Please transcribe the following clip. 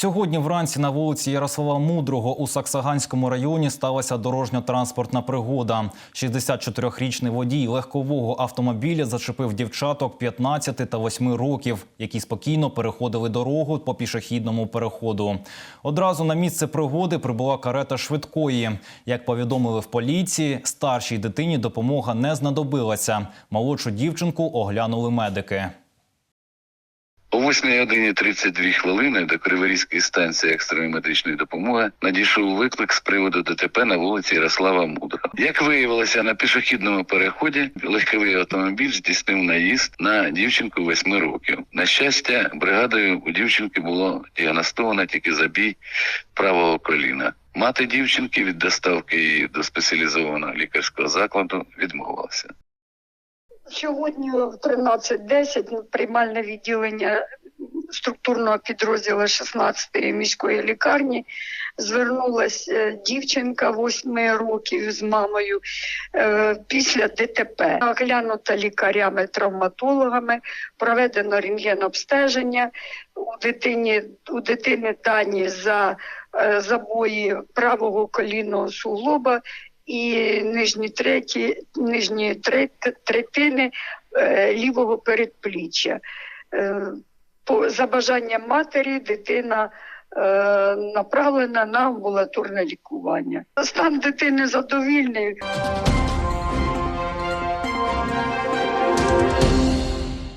Сьогодні вранці на вулиці Ярослава Мудрого у Саксаганському районі сталася дорожньо-транспортна пригода. 64-річний водій легкового автомобіля зачепив дівчаток 15 та 8 років, які спокійно переходили дорогу по пішохідному переходу. Одразу на місце пригоди прибула карета швидкої. Як повідомили в поліції, старшій дитині допомога не знадобилася. Молодшу дівчинку оглянули медики. О 8 годині 32 хвилини до Криворізької станції екстреної медичної допомоги надійшов виклик з приводу ДТП на вулиці Ярослава Мудра. Як виявилося, на пішохідному переході легковий автомобіль здійснив наїзд на дівчинку 8 років. На щастя, бригадою у дівчинки було діагностовано тільки забій правого коліна. Мати дівчинки від доставки її до спеціалізованого лікарського закладу відмовилася. Сьогодні в 13.10 приймальне відділення структурного підрозділу 16-ї міської лікарні звернулася дівчинка 8 років з мамою е, після ДТП. Оглянута лікарями-травматологами, проведено рентген-обстеження. У дитині у дитини дані за е, забої правого колінного суглоба і нижні треті, нижні трет- третини е, лівого передпліччя. Е, по, за бажанням матері дитина е, направлена на амбулаторне лікування. Стан дитини задовільний.